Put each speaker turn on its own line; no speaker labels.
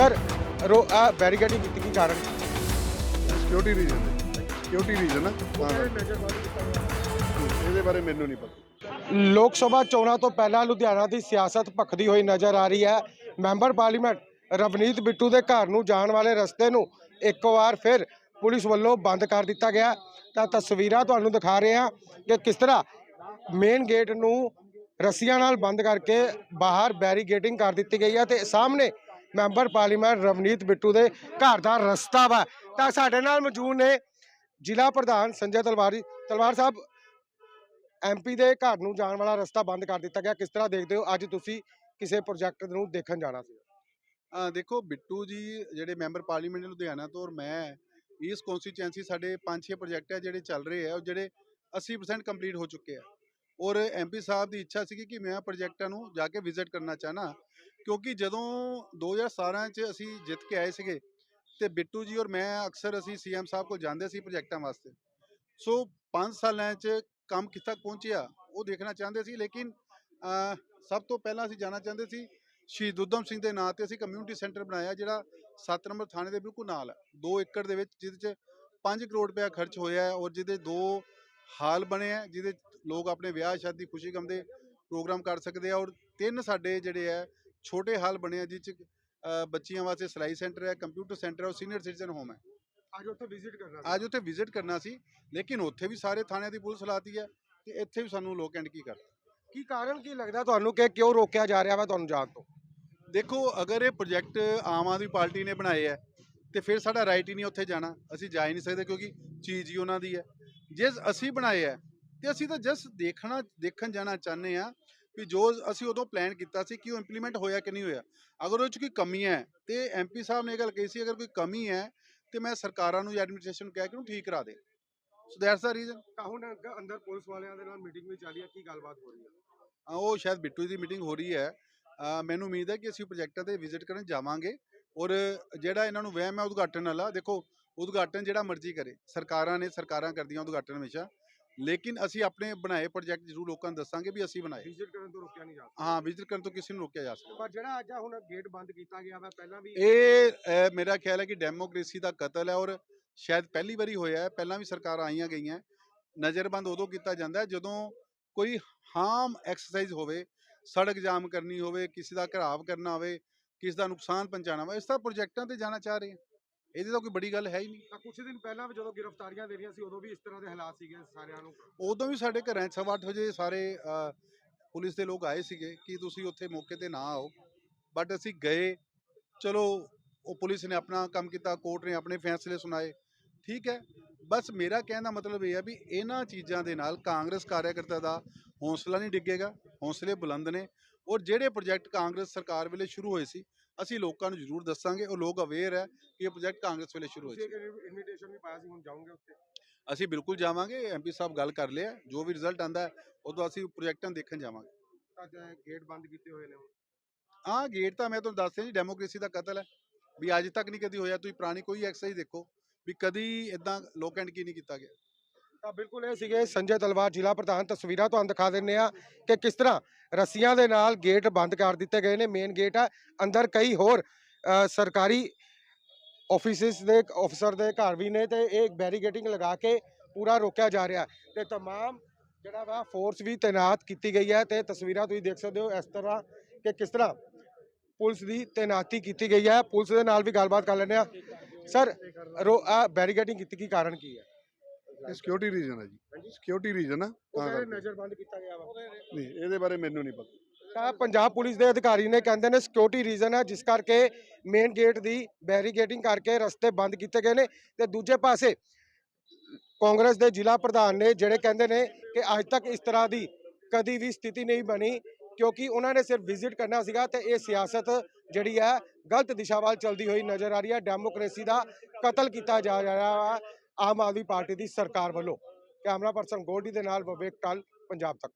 ਰੋ ਆ ਬੈਰੀਕੇਡਿੰਗ ਕੀਤੀ ਕੀ ਕਾਰਨ
ਸਿਕਿਉਰਿਟੀ ਰੀਜ਼ਨ ਸਿਕਿਉਰਿਟੀ ਰੀਜ਼ਨ ਇਹਦੇ ਬਾਰੇ ਮੈਨੂੰ ਨਹੀਂ ਪਤਾ।
ਲੋਕ ਸਭਾ ਚੋਣਾਂ ਤੋਂ ਪਹਿਲਾਂ ਲੁਧਿਆਣਾ ਦੀ ਸਿਆਸਤ ਭਖਦੀ ਹੋਈ ਨਜ਼ਰ ਆ ਰਹੀ ਹੈ। ਮੈਂਬਰ ਪਾਰਲੀਮੈਂਟ ਰਵਨੀਤ ਬਿੱਟੂ ਦੇ ਘਰ ਨੂੰ ਜਾਣ ਵਾਲੇ ਰਸਤੇ ਨੂੰ ਇੱਕ ਵਾਰ ਫਿਰ ਪੁਲਿਸ ਵੱਲੋਂ ਬੰਦ ਕਰ ਦਿੱਤਾ ਗਿਆ। ਤਾਂ ਤਸਵੀਰਾਂ ਤੁਹਾਨੂੰ ਦਿਖਾ ਰਹੇ ਹਾਂ ਕਿ ਕਿਸ ਤਰ੍ਹਾਂ ਮੇਨ ਗੇਟ ਨੂੰ ਰੱਸੀਆਂ ਨਾਲ ਬੰਦ ਕਰਕੇ ਬਾਹਰ ਬੈਰੀਗੇਟਿੰਗ ਕਰ ਦਿੱਤੀ ਗਈ ਹੈ ਤੇ ਸਾਹਮਣੇ ਮੈਂਬਰ ਪਾਰਲੀਮੈਂਟ ਰਵਨੀਤ ਬਿੱਟੂ ਦੇ ਘਰ ਦਾ ਰਸਤਾ ਵਾ। ਤਾਂ ਸਾਡੇ ਨਾਲ ਮੌਜੂਦ ਨੇ ਜ਼ਿਲ੍ਹਾ ਪ੍ਰਧਾਨ ਸੰਜੇ ਤਲਵਾਰੀ। ਤਲਵਾਰ ਸਾਹਿਬ ਐਮਪੀ ਦੇ ਘਰ ਨੂੰ ਜਾਣ ਵਾਲਾ ਰਸਤਾ ਬੰਦ ਕਰ ਦਿੱਤਾ ਗਿਆ। ਕਿਸ ਤਰ੍ਹਾਂ ਦੇਖਦੇ ਹੋ? ਅੱਜ ਤੁਸੀਂ ਕਿਸੇ ਪ੍ਰੋਜੈਕਟ ਨੂੰ ਦੇਖਣ ਜਾਣਾ ਸੀ।
ਦੇਖੋ, ਬਿੱਟੂ ਜੀ ਜਿਹੜੇ ਮੈਂਬਰ ਪਾਰਲੀਮੈਂਟ ਲੁਧਿਆਣਾ ਤੋਂ ਔਰ ਮੈਂ, ਇਸ ਕਨਸਟੀਚੁਐਂਸੀ ਸਾਡੇ 5-6 ਪ੍ਰੋਜੈਕਟ ਹੈ ਜਿਹੜੇ ਚੱਲ ਰਹੇ ਆ ਉਹ ਜਿਹੜੇ 80% ਕੰਪਲੀਟ ਹੋ ਚੁੱਕੇ ਆ। ਔਰ ਐਮਪੀ ਸਾਹਿਬ ਦੀ ਇੱਛਾ ਸੀਗੀ ਕਿ ਮੈਂ ਪ੍ਰੋਜੈਕਟਾਂ ਨੂੰ ਜਾ ਕੇ ਵਿਜ਼ਿਟ ਕਰਨਾ ਚਾਹਨਾ। ਕਿਉਂਕਿ ਜਦੋਂ 2017 ਚ ਅਸੀਂ ਜਿੱਤ ਕੇ ਆਏ ਸੀਗੇ ਤੇ ਬਿੱਟੂ ਜੀ ਔਰ ਮੈਂ ਅਕਸਰ ਅਸੀਂ ਸੀਐਮ ਸਾਹਿਬ ਕੋਲ ਜਾਂਦੇ ਸੀ ਪ੍ਰੋਜੈਕਟਾਂ ਵਾਸਤੇ। ਸੋ 5 ਸਾਲਾਂ ਚ ਕੰਮ ਕਿੱਥੇ ਪਹੁੰਚਿਆ, ਉਹ ਦੇਖਣਾ ਚਾਹੁੰਦੇ ਸੀ ਲੇਕਿਨ ਸਭ ਤੋਂ ਪਹਿਲਾਂ ਅਸੀਂ ਜਾਣਾ ਚਾਹੁੰਦੇ ਸੀ ਸ਼ਹੀਦ ਉਦਮ ਸਿੰਘ ਦੇ ਨਾਂ ਤੇ ਅਸੀਂ ਕਮਿਊਨਿਟੀ ਸੈਂਟਰ ਬਣਾਇਆ ਜਿਹੜਾ 7 ਨੰਬਰ ਥਾਣੇ ਦੇ ਬਿਲਕੁਲ ਨਾਲ ਹੈ। 2 ਏਕੜ ਦੇ ਵਿੱਚ ਜਿਹਦੇ ਚ 5 ਕਰੋੜ ਰੁਪਇਆ ਖਰਚ ਹੋਇਆ ਹੈ ਔਰ ਜਿਹਦੇ ਦੋ ਹਾਲ ਬਣੇ ਆ ਜਿਹਦੇ ਲੋਕ ਆਪਣੇ ਵਿਆਹ ਸ਼ਾਦੀ ਖੁਸ਼ੀ ਗਮ ਦੇ ਪ੍ਰੋਗਰਾਮ ਕਰ ਸਕਦੇ ਆ ਔਰ ਤਿੰਨ ਸਾਡੇ ਜਿਹੜੇ ਆ ਛੋਟੇ ਹਾਲ ਬਣੇ ਆ ਜਿਹ ਚ ਬੱਚੀਆਂ ਵਾਸਤੇ ਸਿਲਾਈ ਸੈਂਟਰ ਹੈ ਕੰਪਿਊਟਰ ਸੈਂਟਰ ਹੈ ਔਰ ਸੀਨੀਅਰ ਸਿਟੀਜ਼ਨ ਹੋਮ ਹੈ।
ਅੱਜ ਉੱਥੇ ਵਿਜ਼ਿਟ ਕਰਨਾ
ਅੱਜ ਉੱਥੇ ਵਿਜ਼ਿਟ ਕਰਨਾ ਸੀ ਲੇਕਿਨ ਉੱਥੇ ਵੀ ਸਾਰੇ ਥਾਣਿਆਂ ਦੀ ਪੁਲਿਸ ਲਾਤੀ ਹੈ ਤੇ ਇੱਥੇ ਵੀ ਸਾਨੂੰ ਲੋਕ ਐਂਡ ਕੀ ਕਰ
ਕੀ ਕਾਰਨ ਕੀ ਲੱਗਦਾ ਤੁਹਾਨੂੰ ਕਿ ਕਿਉਂ ਰੋਕਿਆ ਜਾ ਰਿਹਾ ਵਾ ਤੁਹਾਨੂੰ ਜਾਣ ਤੋਂ?
ਦੇਖੋ ਅਗਰ ਇਹ ਪ੍ਰੋਜੈਕਟ ਆਮ ਆਦਮੀ ਪਾਰਟੀ ਨੇ ਬਣਾਏ ਹੈ ਤੇ ਫਿਰ ਸਾਡਾ ਰਾਈਟ ਹੀ ਨਹੀਂ ਉੱਥੇ ਜਾਣਾ। ਅਸੀਂ ਜਾ ਹੀ ਨਹੀਂ ਸਕਦੇ ਕਿਉਂਕਿ ਚੀਜ਼ ਹੀ ਉਹਨਾਂ ਦੀ ਹੈ। ਜੇ ਅਸੀਂ ਬਣਾਏ ਹੈ ਤੇ ਅਸੀਂ ਤਾਂ ਜਸਟ ਦੇਖਣਾ ਦੇਖਣ ਜਾਣਾ ਚਾਹੁੰਦੇ ਆ ਵੀ ਜੋ ਅਸੀਂ ਉਦੋਂ ਪਲਾਨ ਕੀਤਾ ਸੀ ਕਿ ਉਹ ਇੰਪਲੀਮੈਂਟ ਹੋਇਆ ਕਿ ਨਹੀਂ ਹੋਇਆ। ਅਗਰ ਉਹ 'ਚ ਕੋਈ ਕਮੀਆਂ ਹੈ ਤੇ ਐਮਪੀ ਸਾਹਿਬ ਨੇ ਇਹ ਗੱਲ ਕਹੀ ਸੀ ਅਗਰ ਕੋਈ ਕਮੀ ਹੈ ਤੇ ਮੈਂ ਸਰਕਾਰਾਂ ਨੂੰ ਜਾਂ ਐਡਮਿਨਿਸਟ੍ਰੇਸ਼ਨ ਨੂੰ ਕਹਿ ਕੇ ਉਹਨੂੰ ਠੀਕ ਕਰਾ ਦੇ। ਸੋ ਦੈਟਸ ਦਾ ਰੀਜ਼ਨ
ਹੁਣ ਅੰਦਰ ਪੁਲਿਸ ਵਾਲਿਆਂ ਦੇ ਨਾਲ ਮੀਟਿੰਗ ਵੀ ਚੱਲੀ ਹੈ ਕੀ ਗੱਲਬਾਤ ਹੋ ਰਹੀ ਹੈ?
ਉਹ ਸ਼ਾਇਦ ਬਿੱਟੂ ਦੀ ਮੀਟਿੰਗ ਹੋ ਰਹੀ ਹੈ। ਮੈਨੂੰ ਉਮੀਦ ਹੈ ਕਿ ਅਸੀਂ ਪ੍ਰੋਜੈਕਟਾਂ ਤੇ ਵਿਜ਼ਿਟ ਕਰਨ ਜਾਵਾਂਗੇ। ਔਰ ਜਿਹੜਾ ਇਹਨਾਂ ਨੂੰ ਵਹਿਮ ਹੈ ਉਦਘਾਟਨ ਵਾਲਾ ਦੇਖੋ ਉਦਘਾਟਨ ਜਿਹੜਾ ਮਰਜ਼ੀ ਕਰੇ। ਸਰਕਾਰਾਂ ਨੇ ਸਰਕਾਰਾਂ ਕਰਦੀਆਂ ਉਦਘਾਟਨ ਹਮੇਸ਼ਾ। ਲੇਕਿਨ ਅਸੀਂ ਆਪਣੇ ਬਣਾਏ ਪ੍ਰੋਜੈਕਟ ਜ਼ਰੂਰ ਲੋਕਾਂ ਨੂੰ ਦੱਸਾਂਗੇ ਵੀ ਅਸੀਂ ਬਣਾਏ।
ਵਿਜ਼ਿਟ ਕਰਨ ਤੋਂ ਰੋਕਿਆ ਨਹੀਂ ਜਾ ਸਕਦਾ।
ਹਾਂ ਵਿਜ਼ਿਟ ਕਰਨ ਤੋਂ ਕਿਸੇ ਨੂੰ ਰੋਕਿਆ ਜਾ ਸਕਦਾ।
ਪਰ ਜਿਹੜਾ ਅੱਜ ਹੁਣ ਗੇਟ ਬੰਦ ਕੀਤਾ ਗਿਆ ਵਾ ਪਹਿਲਾਂ ਵੀ
ਇਹ ਮੇਰਾ ਖਿਆਲ ਹੈ ਕਿ ਡੈਮੋਕ੍ਰੇਸੀ ਦਾ ਕਤਲ ਹੈ ਔਰ ਸ਼ਾਇਦ ਪਹਿਲੀ ਵਾਰੀ ਹੋਇਆ ਹੈ ਪਹਿਲਾਂ ਵੀ ਸਰਕਾਰਾਂ ਆਈਆਂ ਗਈਆਂ ਨਜ਼ਰਬੰਦ ਉਦੋਂ ਕੀਤਾ ਜਾਂਦਾ ਜਦੋਂ ਕੋਈ ਹਾਰਮ ਐਕਸਰਸਾਈਜ਼ ਹੋਵੇ ਸੜਕ ਜਾਮ ਕਰਨੀ ਹੋਵੇ ਕਿਸੇ ਦਾ ਘਰਾਵ ਕਰਨਾ ਹੋਵੇ ਕਿਸੇ ਦਾ ਨੁਕਸਾਨ ਪਹੁੰਚਾਉਣਾ ਹੋਵੇ ਇਸ ਤਰ੍ਹਾਂ ਪ੍ਰੋਜੈਕਟਾਂ ਤੇ ਜਾਣਾ ਚਾਹ ਰਹੇ ਹਾਂ। ਇਹਦੀ ਤਾਂ ਕੋਈ ਬੜੀ ਗੱਲ ਹੈ ਹੀ ਨਹੀਂ।
ਤਾਂ ਕੁਝ ਦਿਨ ਪਹਿਲਾਂ ਵੀ ਜਦੋਂ ਗ੍ਰਿਫਤਾਰੀਆਂ ਦੇ ਰਹੀਆਂ ਸੀ ਉਦੋਂ ਵੀ ਇਸ ਤਰ੍ਹਾਂ ਦੇ ਹਾਲਾਤ ਸੀਗੇ ਸਾਰਿਆਂ ਨੂੰ।
ਉਦੋਂ ਵੀ ਸਾਡੇ ਘਰਾਂ 'ਚ ਸਵਾ ਅੱਠ ਵਜੇ ਸਾਰੇ ਪੁਲਿਸ ਦੇ ਲੋਕ ਆਏ ਸੀਗੇ ਕਿ ਤੁਸੀਂ ਉੱਥੇ ਮੌਕੇ ਤੇ ਨਾ ਆਓ। ਬਟ ਅਸੀਂ ਗਏ ਚਲੋ ਉਹ ਪੁਲਿਸ ਨੇ ਆਪਣਾ ਕੰਮ ਕੀਤਾ ਕੋਰਟ ਨੇ ਆਪਣੇ ਫੈਸਲੇ ਸੁਣਾਏ ਠੀਕ ਹੈ। ਬਸ ਮੇਰਾ ਕਹਿਣ ਦਾ ਮਤਲਬ ਇਹ ਹੈ ਵੀ ਇਹਨਾਂ ਚੀਜ਼ਾਂ ਦੇ ਨਾਲ ਕਾਂਗਰਸ ਕਾਰਿਆਕਰਤਾ ਦਾ ਹੌਸਲਾ ਨਹੀਂ ਡਿੱਗੇਗਾ ਹੌਸਲੇ ਬੁਲੰਦ ਨੇ। ਔਰ ਜਿਹੜੇ ਪ੍ਰੋਜੈਕਟ ਕਾਂਗਰਸ ਸਰਕਾਰ ਵੇਲੇ ਸ਼ੁਰੂ ਹੋਏ ਸੀ ਅਸੀਂ ਲੋਕਾਂ ਨੂੰ ਜ਼ਰੂਰ ਦੱਸਾਂਗੇ ਉਹ ਲੋਕ ਅਵੇਅਰ ਹੈ ਕਿ ਇਹ ਪ੍ਰੋਜੈਕਟ ਕਾਂਗਰਸ ਵੇਲੇ ਸ਼ੁਰੂ
ਇੱਕ ਇਨਵੀਟੇਸ਼ਨ ਵੀ ਪਾਇਆ ਸੀ ਹੁਣ ਜਾਓਗੇ ਉੱਥੇ?
ਅਸੀਂ ਬਿਲਕੁਲ ਜਾਵਾਂਗੇ ਐਮਪੀ ਸਾਹਿਬ ਗੱਲ ਕਰ ਲਿਆ ਜੋ ਵੀ ਰਿਜ਼ਲਟ ਆਂਦਾ ਉਦੋਂ ਅਸੀਂ ਪ੍ਰੋਜੈਕਟਾਂ ਦੇਖਣ ਜਾਵਾਂਗੇ।
ਤਾਂ ਗੇਟ ਬੰਦ ਕੀਤੇ ਹੋਏ ਨੇ।
ਹਾਂ ਗੇਟ ਤਾਂ ਮੈਂ ਤੁਹਾਨੂੰ ਦੱਸ ਰਿਹਾ ਜੀ ਡੈਮੋਕ੍ਰੇਸੀ ਦਾ ਕਤਲ ਹੈ। ਵੀ ਅੱਜ ਤੱਕ ਨਹੀਂ ਕਦੀ ਹੋਇਆ ਤੁਸੀਂ ਪੁਰਾਣੀ ਕੋਈ ਐਕਸਰਸਾਈਜ਼ ਦੇਖੋ ਵੀ ਕਦੀ ਇਦਾਂ ਲੋਕ ਐਂਡ ਕੀ ਨਹੀਂ ਕੀਤਾ ਗਿਆ।
ਤਾਂ ਬਿਲਕੁਲ ਇਹ ਸੀਗੇ ਸੰਜੇ ਤਲਵਾਰ ਜ਼ਿਲ੍ਹਾ ਪ੍ਰਧਾਨ ਤਸਵੀਰਾਂ ਤੁਹਾਨੂੰ ਦਿਖਾ ਦਿੰਨੇ ਆ ਕਿ ਕਿਸ ਤਰ੍ਹਾਂ ਰੱਸੀਆਂ ਦੇ ਨਾਲ ਗੇਟ ਬੰਦ ਕਰ ਦਿੱਤੇ ਗਏ ਨੇ ਮੇਨ ਗੇਟ ਆ, ਅੰਦਰ ਕਈ ਹੋਰ ਸਰਕਾਰੀ ਆਫਿਸਿਸ ਦੇ ਅਫਸਰ ਦੇ ਘਰ ਵੀ ਨੇ ਤੇ ਇਹ ਬੈਰੀਗੇਟਿੰਗ ਲਗਾ ਕੇ ਪੂਰਾ ਰੋਕਿਆ ਜਾ ਰਿਹਾ ਤੇ ਤਮਾਮ ਜਿਹੜਾ ਵਾ ਫੋਰਸ ਵੀ ਤਾਇਨਾਤ ਕੀਤੀ ਗਈ ਹੈ ਤੇ ਤਸਵੀਰਾਂ ਤੁਸੀਂ ਦੇਖ ਸਕਦੇ ਹੋ ਇਸ ਤਰ੍ਹਾਂ ਕਿ ਕਿਸ ਤਰ੍ਹਾਂ ਪੁਲਿਸ ਦੀ ਤਾਇਨਾਤੀ ਕੀਤੀ ਗਈ ਹੈ। ਪੁਲਿਸ ਦੇ ਨਾਲ ਵੀ ਗੱਲਬਾਤ ਕਰ ਲੈਂਦੇ ਆ ਸਰ ਰੋ- ਆ ਬੈਰੀਗੇਟਿੰਗ ਕੀਤੀ ਕੀ ਕਾਰਨ ਕੀ ਹੈ?
ਇਹ ਸਿਕਿਉਰਿਟੀ ਰੀਜ਼ਨ ਹੈ ਜੀ। ਸਿਕਿਉਰਿਟੀ ਰੀਜ਼ਨ ਆ
ਉਹ
ਤਾਂ ਕਰਕੇ।
ਨਜ਼ਰਬੰਦ ਕੀਤਾ ਗਿਆ ਵਾ।
ਨਹੀਂ ਇਹਦੇ ਬਾਰੇ ਮੈਨੂੰ ਨਹੀਂ ਪਤਾ।
ਤਾਂ ਪੰਜਾਬ ਪੁਲਿਸ ਦੇ ਅਧਿਕਾਰੀ ਨੇ ਕਹਿੰਦੇ ਨੇ ਸਿਕਿਉਰਿਟੀ ਰੀਜ਼ਨ ਹੈ ਜਿਸ ਕਰਕੇ ਮੇਨ ਗੇਟ ਦੀ ਬੈਰੀਗੇਟਿੰਗ ਕਰਕੇ ਰਸਤੇ ਬੰਦ ਕੀਤੇ ਗਏ ਨੇ। ਤੇ ਦੂਜੇ ਪਾਸੇ ਕਾਂਗਰਸ ਦੇ ਜ਼ਿਲ੍ਹਾ ਪ੍ਰਧਾਨ ਨੇ ਜਿਹੜੇ ਕਹਿੰਦੇ ਨੇ ਕਿ ਅੱਜ ਤੱਕ ਇਸ ਤਰ੍ਹਾਂ ਦੀ ਕਦੀ ਵੀ ਸਥਿਤੀ ਨਹੀਂ ਬਣੀ ਕਿਉਂਕਿ ਉਹਨਾਂ ਨੇ ਸਿਰਫ ਵਿਜ਼ਿਟ ਕਰਨਾ ਸੀਗਾ ਤੇ ਇਹ ਸਿਆਸਤ ਜਿਹੜੀ ਹੈ ਗਲਤ ਦਿਸ਼ਾ ਵੱਲ ਚਲਦੀ ਹੋਈ ਨਜ਼ਰ ਆ ਰਹੀ ਹੈ ਡੈਮੋਕ੍ਰੇਸੀ ਦਾ ਕਤਲ ਕੀਤਾ ਜਾ ਰਿਹਾ ਹੈ ਆਮ ਆਦਮੀ ਪਾਰਟੀ ਦੀ ਸਰਕਾਰ ਵੱਲੋਂ ਕੈਮਰਾ ਪਰਸਨ ਗੋਡੀ ਦੇ ਨਾਲ ਵਿਵੇਕ ਕਾਲ, ਪੰਜਾਬ ਤੱਕ।